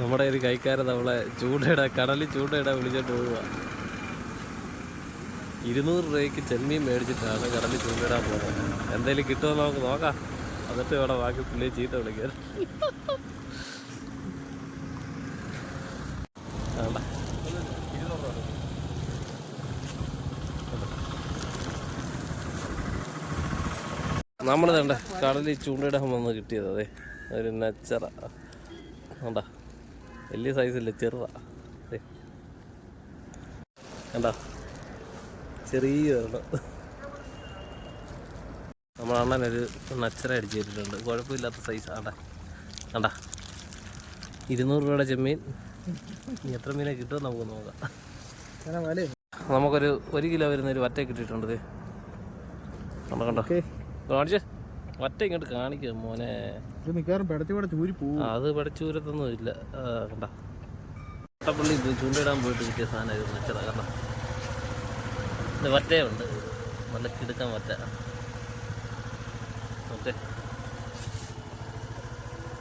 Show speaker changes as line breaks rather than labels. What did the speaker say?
നമ്മുടെ ഒരു കൈക്കാരൻ നമ്മളെ ചൂണ്ടയിടാൻ കടലിൽ ചൂണ്ടയിടാൻ വിളിച്ചോണ്ട് പോവുക ഇരുന്നൂറ് രൂപയ്ക്ക് ചെമ്മീൻ മേടിച്ചിട്ടാണ് കടലിൽ ചൂണ്ടയിടാൻ പോകുന്നത്. എന്തെങ്കിലും കിട്ടുമോ നമുക്ക് നോക്കാം. എന്നിട്ട് ഇവിടെ ബാക്കി പുള്ളി ചീത്ത വിളിക്കാൻ നമ്മൾ കടലിൽ ചൂണ്ടയിടാൻ വന്ന് കിട്ടിയത്. അതെ ഒരു നെച്ചറ. വേണ്ട. വലിയ സൈസില്ല ചെറുതാ. കണ്ടോ? ചെറിയ നമ്മളണ്ണനൊരു നച്ചറ അടിച്ചു തരുന്നുണ്ട് കുഴപ്പമില്ലാത്ത സൈസ് ആണ്ടാ കണ്ട? ഇരുന്നൂറ് രൂപയുടെ ചെമ്മീൻ. ഇനി എത്ര മീനെ കിട്ടുമെന്ന് നമുക്ക് നോക്കാം. നമുക്കൊരു ഒരു കിലോ വരുന്ന ഒരു വറ്റ കിട്ടിയിട്ടുണ്ട് ദേ. കണ്ടോ കണ്ടോ? കാണിച്ചേ. വറ്റ ഇങ്ങോട്ട് കാണിക്കും മോനെ.
ഇത് മിക്കവാറും പിടച്ചു പിടച്ച്
പോകും അത് പഠിച്ചൂരത്തൊന്നും ഇല്ല. കണ്ടാ. കണ്ട പള്ളി ചൂണ്ടയിടാൻ പോയിട്ട് കിട്ടിയ സാധനം ഇത് വെച്ചതാ കണ്ട. ഇത് വറ്റയുണ്ട്. നല്ല കിടുക്കാൻ വറ്റ. ഓക്കെ.